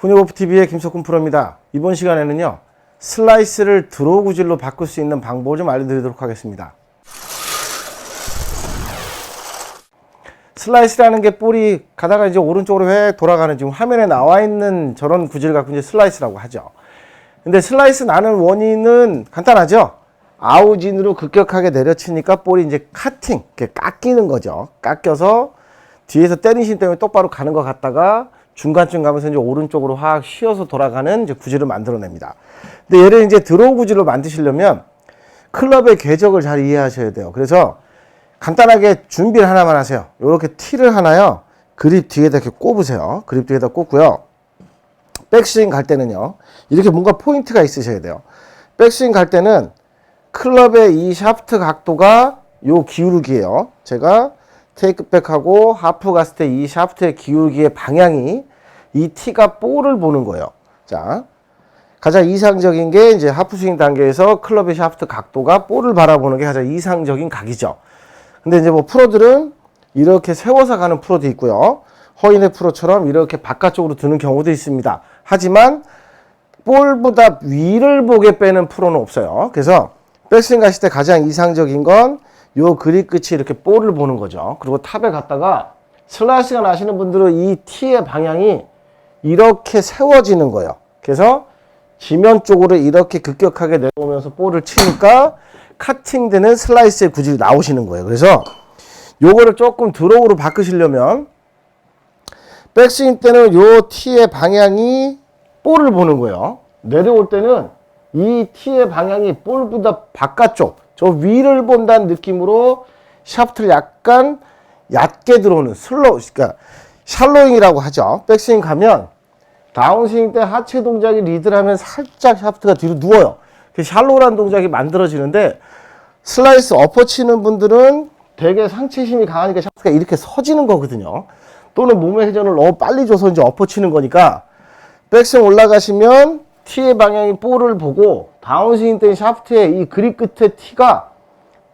훈이고프TV의 김석훈 프로입니다. 이번 시간에는요, 슬라이스를 드로우 구질로 바꿀 수 있는 방법을 좀 알려드리도록 하겠습니다. 슬라이스라는 게 볼이 가다가 이제 오른쪽으로 왜 돌아가는 지금 화면에 나와 있는 저런 구질을 갖고 이제 슬라이스라고 하죠. 근데 슬라이스 나는 원인은 간단하죠. 아우진으로 급격하게 내려치니까 볼이 이제 카팅, 깎이는 거죠. 깎여서 뒤에서 때리신 때문에 똑바로 가는 것 같다가 중간쯤 가면서 이제 오른쪽으로 확 휘어서 돌아가는 이제 구질을 만들어냅니다. 근데 얘를 이제 드로우 구질로 만드시려면 클럽의 궤적을 잘 이해하셔야 돼요. 그래서 간단하게 준비를 하나만 하세요. 이렇게 티를 하나요. 그립 뒤에다 이렇게 꼽으세요. 그립 뒤에다 꼽고요. 백스윙 갈 때는요. 이렇게 뭔가 포인트가 있으셔야 돼요. 백스윙 갈 때는 클럽의 이 샤프트 각도가 요 기울기예요. 제가 테이크백하고 하프 갔을 때 이 샤프트의 기울기의 방향이 이 티가 볼을 보는 거예요. 자, 가장 이상적인 게 이제 하프 스윙 단계에서 클럽의 샤프트 각도가 볼을 바라보는 게 가장 이상적인 각이죠. 근데 이제 뭐 프로들은 이렇게 세워서 가는 프로도 있고요. 허인의 프로처럼 이렇게 바깥쪽으로 드는 경우도 있습니다. 하지만 볼보다 위를 보게 빼는 프로는 없어요. 그래서 백스윙 가실 때 가장 이상적인 건 요 그립 끝이 이렇게 볼을 보는 거죠. 그리고 탑에 갔다가 슬라이스가 나시는 분들은 이 티의 방향이 이렇게 세워지는 거예요. 그래서 지면 쪽으로 이렇게 급격하게 내려오면서 볼을 치니까 카팅되는 슬라이스의 구질이 나오시는 거예요. 그래서 요거를 조금 드로우로 바꾸시려면 백스윙 때는 요 티의 방향이 볼을 보는 거예요. 내려올 때는 이 티의 방향이 볼보다 바깥쪽, 저 위를 본다는 느낌으로 샤프트를 약간 얕게 들어오는 슬로우, 그러니까 샬로잉이라고 하죠. 백스윙 가면 다운스윙 때 하체 동작이 리드를 하면 살짝 샤프트가 뒤로 누워요. 그 샬로우라는 동작이 만들어지는데 슬라이스 엎어 치는 분들은 되게 상체 힘이 강하니까 샤프트가 이렇게 서지는 거거든요. 또는 몸의 회전을 너무 빨리 줘서 이제 엎어 치는 거니까 백스윙 올라가시면 티의 방향이 볼을 보고 다운스윙 때 샤프트의 이 그립 끝에 티가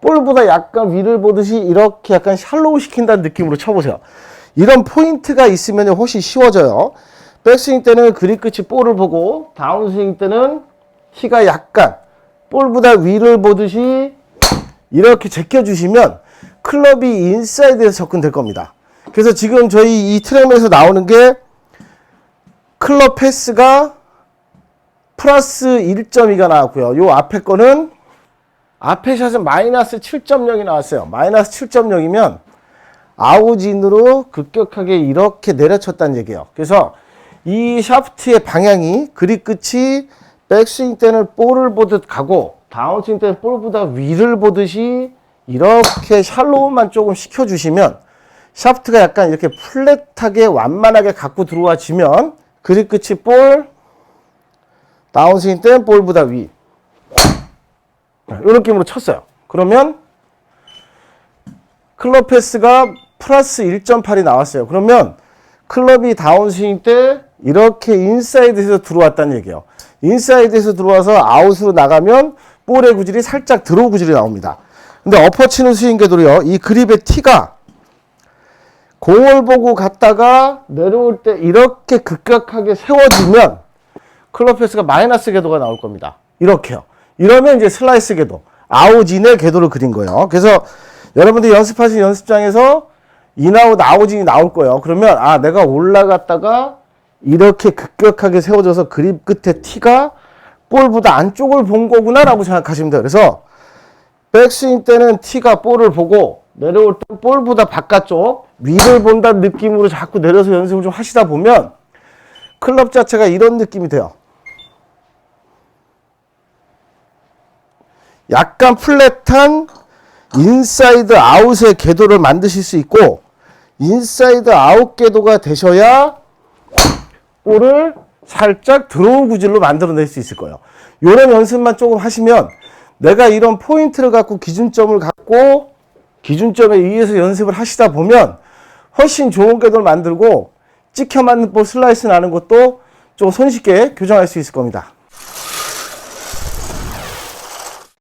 볼보다 약간 위를 보듯이 이렇게 약간 샬로우 시킨다는 느낌으로 쳐보세요. 이런 포인트가 있으면 훨씬 쉬워져요. 백스윙 때는 그립 끝이 볼을 보고 다운스윙 때는 티가 약간 볼보다 위를 보듯이 이렇게 제껴주시면 클럽이 인사이드에서 접근될 겁니다. 그래서 지금 저희 이 트램에서 나오는 게 클럽 패스가 플러스 1.2가 나왔고요. 요 앞에 거는 앞에 샷은 마이너스 7.0이 나왔어요. 마이너스 7.0이면 아우진으로 급격하게 이렇게 내려쳤다는 얘기예요. 그래서 이 샤프트의 방향이 그립 끝이 백스윙 때는 볼을 보듯 가고 다운스윙 때는 볼보다 위를 보듯이 이렇게 샬로우만 조금 시켜주시면 샤프트가 약간 이렇게 플랫하게 완만하게 갖고 들어와지면 그립 끝이 볼 다운스윙 때는 볼보다 위 이런 느낌으로 쳤어요. 그러면 클럽 패스가 플러스 1.8이 나왔어요. 그러면 클럽이 다운스윙 때 이렇게 인사이드에서 들어왔다는 얘기예요. 인사이드에서 들어와서 아웃으로 나가면 볼의 구질이 살짝 들어오 구질이 나옵니다. 근데 엎어치는 스윙 궤도로요. 이 그립의 티가 공을 보고 갔다가 내려올 때 이렇게 급격하게 세워지면 클럽 패스가 마이너스 궤도가 나올 겁니다. 이렇게요. 이러면 이제 슬라이스 궤도, 아우진의 궤도를 그린 거예요. 그래서 여러분들이 연습하신 연습장에서 인아웃 아우진이 나올 거예요. 그러면 아 내가 올라갔다가 이렇게 급격하게 세워져서 그립 끝에 티가 볼보다 안쪽을 본 거구나라고 생각하시면 돼요. 그래서 백스윙 때는 티가 볼을 보고 내려올 때 볼보다 바깥쪽 위를 본다는 느낌으로 자꾸 내려서 연습을 좀 하시다 보면 클럽 자체가 이런 느낌이 돼요. 약간 플랫한 인사이드 아웃의 궤도를 만드실 수 있고 인사이드 아웃 궤도가 되셔야 볼을 살짝 드로우 구질로 만들어낼 수 있을 거예요. 이런 연습만 조금 하시면 내가 이런 포인트를 갖고 기준점을 갖고 기준점에 의해서 연습을 하시다 보면 훨씬 좋은 궤도를 만들고 찍혀 맞는 볼 슬라이스 나는 것도 좀 손쉽게 교정할 수 있을 겁니다.